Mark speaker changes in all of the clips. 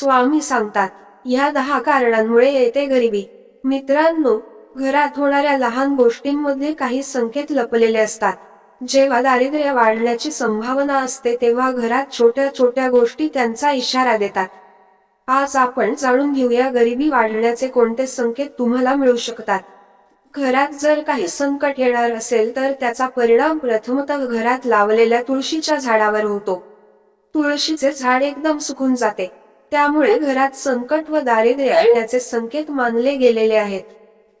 Speaker 1: स्वामी सांगतात या दहा कारणांमुळे येते गरिबी. मित्रांनो घरात होणाऱ्या लहान गोष्टींमध्ये काही संकेत लपलेले असतात. जेव्हा दारिद्र्य वाढण्याची संभावना असते तेव्हा घरात छोट्या छोट्या गोष्टी त्यांचा इशारा देतात. आज आपण जाणून घेऊया गरिबी वाढण्याचे कोणते संकेत तुम्हाला मिळू शकतात. घरात जर काही संकट येणार असेल तर त्याचा परिणाम प्रथमतः घरात लावलेल्या तुळशीच्या झाडावर होतो. तुळशीचे झाड एकदम सुकून जाते. त्यामुळे घरात संकट व दारिद्र्य येण्याचे संकेत मानले गेलेले आहेत.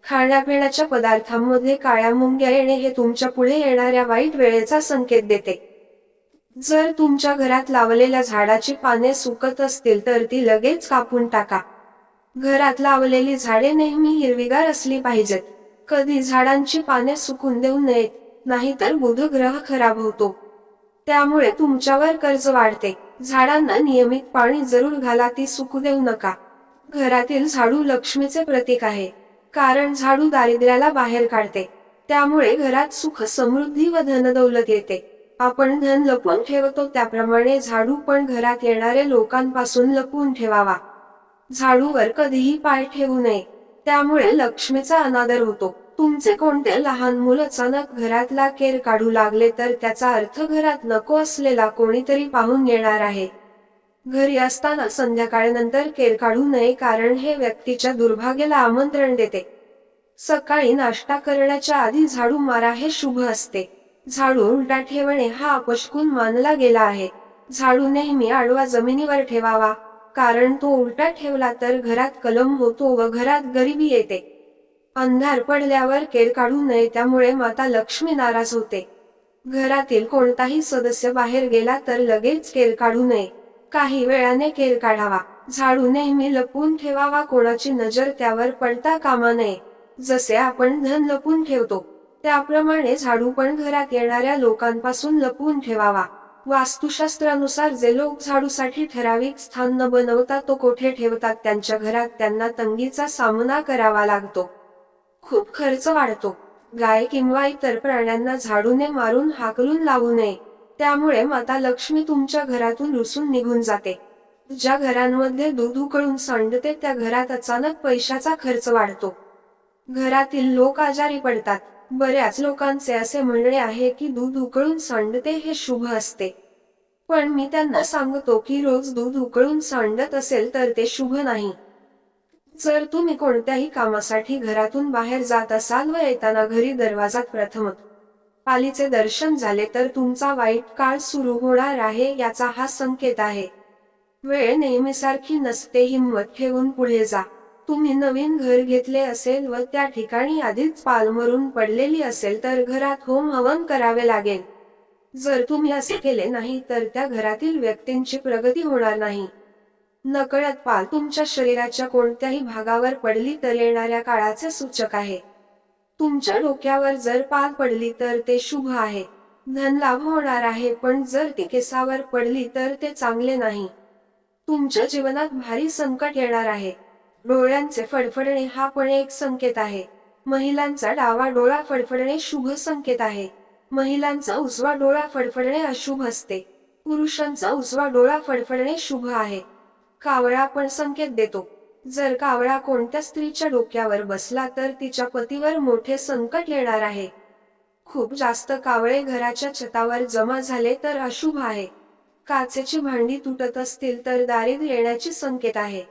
Speaker 1: खाण्यापिण्याच्या पदार्थांमध्ये काळ्या मुंग्या येणे हे तुमच्यापुढे येणाऱ्या वाईट वेळेचा संकेत देते. जर तुमच्या घरात लावलेल्या झाडाची पाने सुकत असतील तर ती लगेच कापून टाका. घरात लावलेली झाडे नेहमी हिरवीगार असली पाहिजेत. कधी झाडांची पाने सुकून देऊ नयेत नाहीतर बुध ग्रह खराब होतो. त्यामुळे तुमच्यावर कर्ज वाढते. झाडांना नियमित पाणी जरूर घाला ती सुकू देऊ नका. घरातील झाडू लक्ष्मीचे प्रतीक आहे. कारण झाडू दारिद्र्याला बाहेर काढते. त्यामुळे घरात सुख समृद्धी व धनदौलत येते. आपण धन लपवून ठेवतो त्याप्रमाणे झाडू पण घरात येणारे लोकांपासून लपवून ठेवावा. झाडूवर कधीही पाय ठेवू नये. त्यामुळे लक्ष्मीचा अनादर होतो. तुमचे कोणते लहान मुलं अचानक घरातला केर काढू लागले तर त्याचा अर्थ घरात नको असलेला कोणीतरी पाहून येणार आहे. घरी असताना संध्याकाळनंतर केर काढू नये कारण हे व्यक्तीच्या दुर्भाग्याला आमंत्रण देते. सकाळी नाश्ता करण्याच्या आधी झाडू मारा हे शुभ असते. झाडू उलटा ठेवणे हा अपशकून मानला गेला आहे. झाडू नेहमी आडवा जमिनीवर ठेवावा. कारण तो उलटा ठेवला तर घरात कलम होतो व घरात गरिबी येते. अंधार पडल्यावर केर काढू नये त्यामुळे माता लक्ष्मी नाराज होते. घरातील कोणताही सदस्य बाहेर गेला तर लगेच केर काढू नये. काही वेळाने केर काढावा. झाडू नेहमी लपवून ठेवावा कोणाची नजर त्यावर पडता कामा नये. जसे आपण धन लपून ठेवतो त्याप्रमाणे झाडू पण घरात येणाऱ्या लोकांपासून लपवून ठेवावा. वास्तुशास्त्रानुसार जे लोक झाडूसाठी ठराविक स्थान न बनवता तो कोठे ठेवतात त्यांच्या घरात त्यांना तंगीचा सामना करावा लागतो. खूप खर्च वाढतो. गाय किंवा इतर प्राण्यांना झाडूने मारून हाकलून लावू नये. त्यामुळे माता लक्ष्मी तुमच्या घरातून रुसून निघून जाते. ज्या घरांमध्ये दूध उकळून सांडते त्या घरात अचानक पैशाचा खर्च वाढतो. घरातील लोक आजारी पडतात. बऱ्याच लोकांचे असे म्हणणे आहे की दूध उकळून सांडते हे शुभ असते. पण मी त्यांना सांगतो की रोज दूध उकळून सांडत असेल तर ते शुभ नाही. जर तुम्ही कोणत्याही कामासाठी घरातून बाहेर जात असाल व येताना घरी दरवाजात प्रथम पालीचे दर्शन झाले तर तुमचा वाईट काळ सुरू होणार आहे याचा हा संकेत आहे. वेळ नेहमीसारखी नसते हिंमत ठेवून पुढे जा. तुम्ही नवीन घर घेतले असेल व त्या ठिकाणी आधीच पालमरून पडलेली असेल तर घरात होम हवन करावे लागेल. जर तुम्ही असे केले नाही तर त्या घरातील व्यक्तींची प्रगती होणार नाही. नकळत पाल तुमच्या शरीराच्या कोणत्याही भागावर पडली तर येणाऱ्या काळाचे सूचक आहे. तुमच्या डोक्यावर जर पाल पडली तर ते शुभ आहे. धन लाभ होणार आहे पण जर ती केसावर पडली तर ते चांगले नाही. तुमच्या जीवनात भारी संकट येणार आहे. डोळ्यांचे फडफडणे हा पण एक संकेत आहे. महिलांचा डावा डोळा फडफडणे शुभ संकेत आहे. महिलांचा उजवा डोळा फडफडणे अशुभ असते. पुरुषांचा उजवा डोळा फडफडणे शुभ आहे. कावळा पण संकेत देतो. जर कावळा कोणत्या स्त्रीच्या डोक्यावर बसला तर तिच्या पतीवर मोठे संकट येणार आहे. खूप जास्त कावळे घराच्या छतावर जमा झाले तर अशुभ आहे. काचेची भांडी तुटत असतील तर दारिद्र्य येण्याची संकेत आहे.